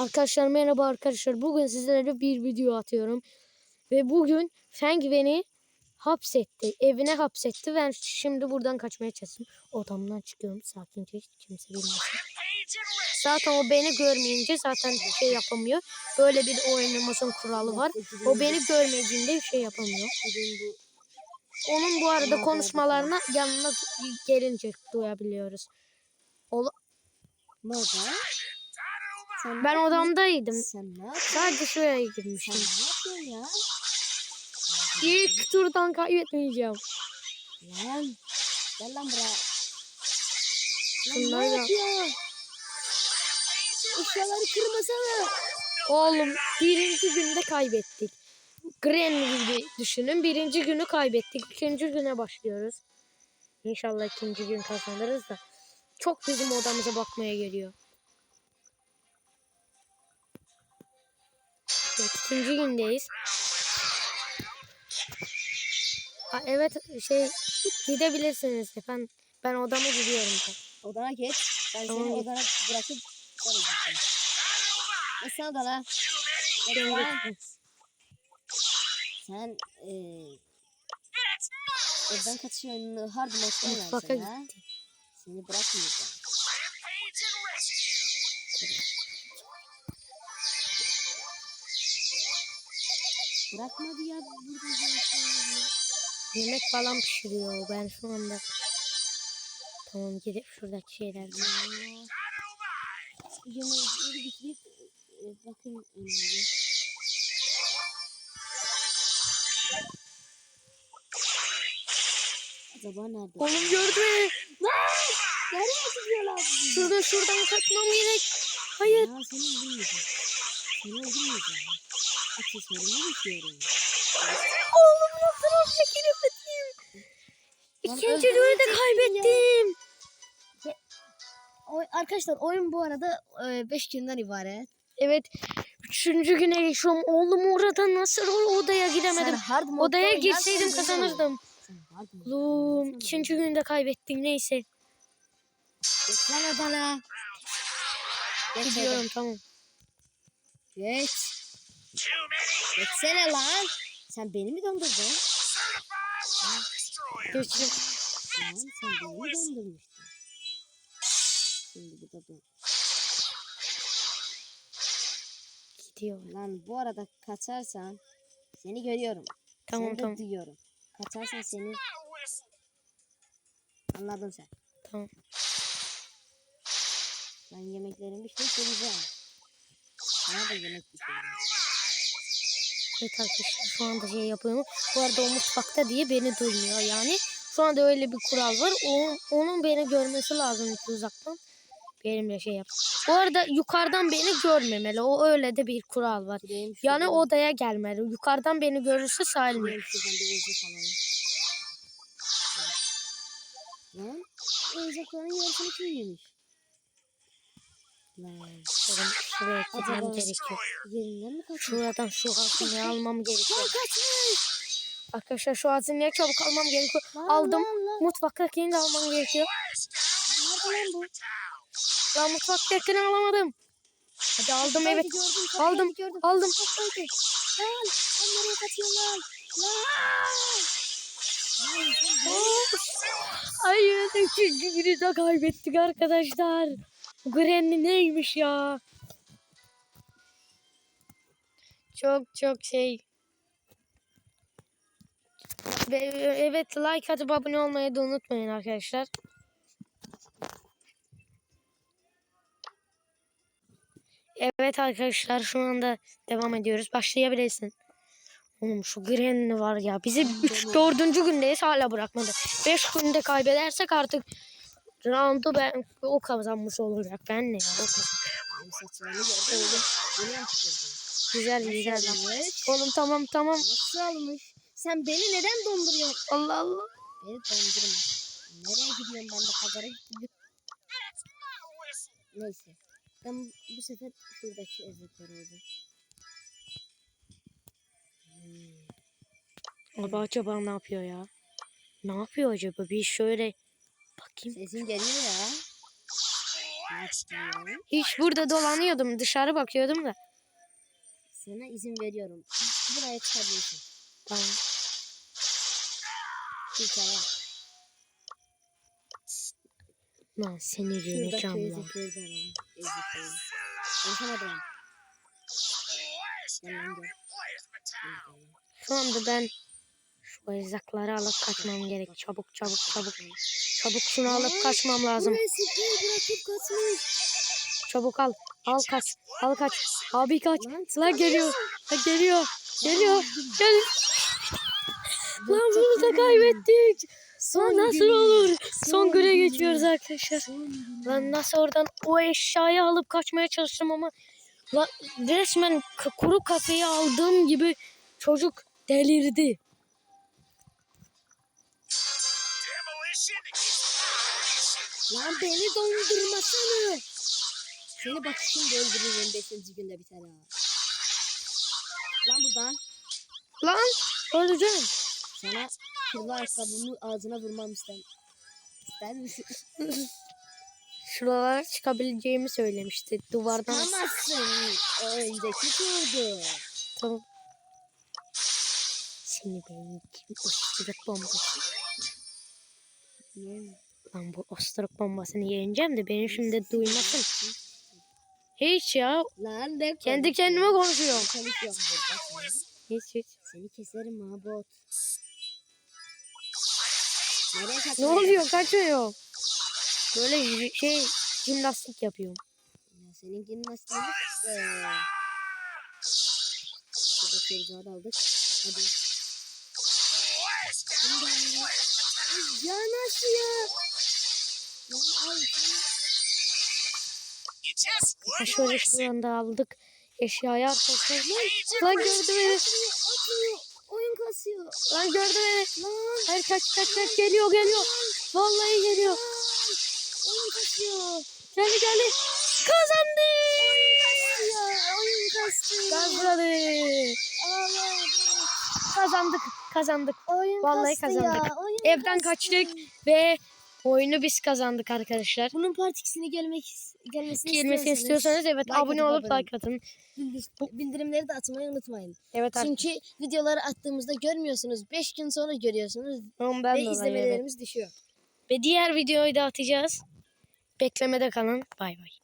Arkadaşlar merhaba arkadaşlar. Bugün sizlere bir video atıyorum. Ve bugün Feng beni hapsetti. Evine hapsetti. Ben şimdi buradan kaçmaya çalışıyorum. Odamdan çıkıyorum sakince. Hiç kimse bilmesin. Zaten o beni görmeyince zaten bir şey yapamıyor. Böyle bir oynamazın kuralı var. O beni görmediğinde bir şey yapamıyor. Onun bu arada konuşmalarını yanına gelince duyabiliyoruz. Ol- moda. Sen ben odamdaydım. Sen ne yapıyorsun? Sadece şuraya Sen girmiştim. ne yapıyorsun ya? İlk turdan kaybetmeyeceğim. Lan. Gel lan buraya. Lan Şunları ne yapıyorsun? Eşyaları kırmasana. Oğlum birinci günde kaybettik. Granny gibi düşünün. Birinci günü kaybettik. İkinci güne başlıyoruz. İnşallah ikinci gün kazanırız da. Çok bizim odamıza bakmaya geliyor. Evet, ikinci gündeyiz. Ha, evet şey gidebilirsiniz efendim. Ben odama gidiyorum. da. Odana geç. Ben Tamam, seni odana bırakıp sonra gideceğim. Sen odana. Gittim. Sen eee evden kaçıyorsun. Hard ha. gitti. Seni bırakmayacağım. Bırakmadı ya burada konuşuyor. Yemek falan pişiriyor ben şu anda. Tamam gidip şuradaki şeyler. Yemeği geri getirip e, bakın yemeği. Acaba nerede? Oğlum gördü beni. Nereye gidiyorlar? Şurada şuradan kaçmam gerek. Hayır. Ya seni öldürmeyeceğim. Seni öldürmeyeceğim. Oğlum nasıl olacak giremedim. İkinci günü de kaybettim. Oy, arkadaşlar oyun bu arada 5 günden ibaret. Evet. Üçüncü güne geçiyorum. Oğlum orada nasıl o odaya giremedim. Odaya girseydim kazanırdım. Oğlum ikinci günde kaybettim neyse. Geç lan odana. Geç Gidiyorum tamam. Geç. Geçsene lan. Sen beni mi dondurdun? Geçtim. Lan sen beni mi dondurmuştun? Şimdi bir de bu. Gidiyorum. Lan bu arada kaçarsan seni görüyorum. Tamam seni tamam. duyuyorum. Kaçarsan seni anladın sen. Tamam. Ben yemeklerimi pişirip geleceğim. Sana da yemek pişireceğim. Evet arkadaşlar şu anda şey yapıyorum. Bu arada o mutfakta diye beni duymuyor yani. Şu anda öyle bir kural var. O, onun beni görmesi lazım uzaktan. Benimle şey yap. Bu arada yukarıdan beni görmemeli. O öyle de bir kural var. Yani odaya gelmeli. Yukarıdan beni görürse alalım. Lan erzakların yarısını kim yemiş? Şuraya gitmem gerekiyor. Şuradan şu hazineyi almam gerekiyor. Arkadaşlar şu hazineyi çabuk almam gerekiyor. Aldım. Mutfaktakini de almam gerekiyor. Lan mutfaktakini alamadım. Hadi aldım evet. Aldım. Aldım. Lan lan? Böyle- Hayır üçüncü günü de kaybettik arkadaşlar. Granny neymiş ya? Çok çok şey. Ve evet like atıp abone olmayı da unutmayın arkadaşlar. Evet arkadaşlar şu anda devam ediyoruz. Başlayabilirsin. Oğlum şu Granny var ya. Bizi 3 4. gündeyiz hala bırakmadı. 5 günde kaybedersek artık roundu ben o kazanmış olacak. Ben ne ya? O. Güzel güzel. Oğlum tamam tamam. Nasıl almış? Sen beni neden donduruyorsun? Allah Allah. Beni dondurma. Nereye gidiyorum ben de pazara gittim. Neyse. Ben bu sefer şuradaki ezikleri aldım. Hmm. Abi acaba ne yapıyor ya? Ne yapıyor acaba? Bir şöyle bakayım. Sesin geliyor ya. Hiç burada dolanıyordum. Dışarı bakıyordum da. Sana izin veriyorum. Buraya çıkabilirsin. Tamam. Hikaye. Lan seni yeneceğim lan. Şu anda ben şu erzakları alıp kaçmam gerek. Çabuk çabuk çabuk. Çabuk şunu alıp kaçmam lazım. Çabuk al. Al kaç. Al kaç. Abi kaç. Lan geliyor. Ha, geliyor. Geliyor. Gel. Lan bunu da kaybettik. Lan nasıl olur? Son güne geçiyoruz arkadaşlar. Lan nasıl oradan o eşyayı alıp kaçmaya çalıştım ama lan resmen kuru kafeyi aldığım gibi çocuk delirdi. Lan beni dondurmasana. Seni bak şimdi öldürürüm 5. günde biter ha. Lan buradan Lan öleceğim. sana kirli ayakkabımı ağzına vurmam istem. İster misin? Şuralara çıkabileceğimi söylemişti. Duvardan Çıkamazsın. O öndeki turdu. Tamam. Seni benim kim osturuk bombası. Ne? Lan bu osturuk bombasını yeneceğim de beni şimdi duymasın. Hiç ya. Lan ne Kendi kendime konuşuyorum. konuşuyorum burada. Hiç hiç. Seni keserim ha bot. Ne oluyor kaçıyor. Böyle şey jimnastik yapıyorum. Ya seninkinin nasıl be? Şurada kırzağı da aldık. Hadi. Ya nasıl ya? Şöyle şuradan da aldık. Eşyayı arkadaşlar. Lan gördü beni. Oyun kasıyor. Lan gördü beni. Hayır kaç kaç kaç geliyor geliyor. Vallahi geliyor. Oyun kasıyor. Geldi geldi. Kazandı. Ya oyun kastı. Kazandı. Kazandık. Kazandık. Oyun Vallahi kastı kazandık. Ya. Oyun Evden kastı. kaçtık ve oyunu biz kazandık arkadaşlar. Bunun part 2'sini gelmek gelmesini Gelmesini istiyorsanız evet like abone olup abone like atın. Bildir- bildirimleri de atmayı unutmayın. Evet. Çünkü videoları attığımızda görmüyorsunuz. 5 gün sonra görüyorsunuz Ondan ve dolayı evet. izlemelerimiz düşüyor. Ve diğer videoyu da atacağız. Beklemede kalın. Bay bay.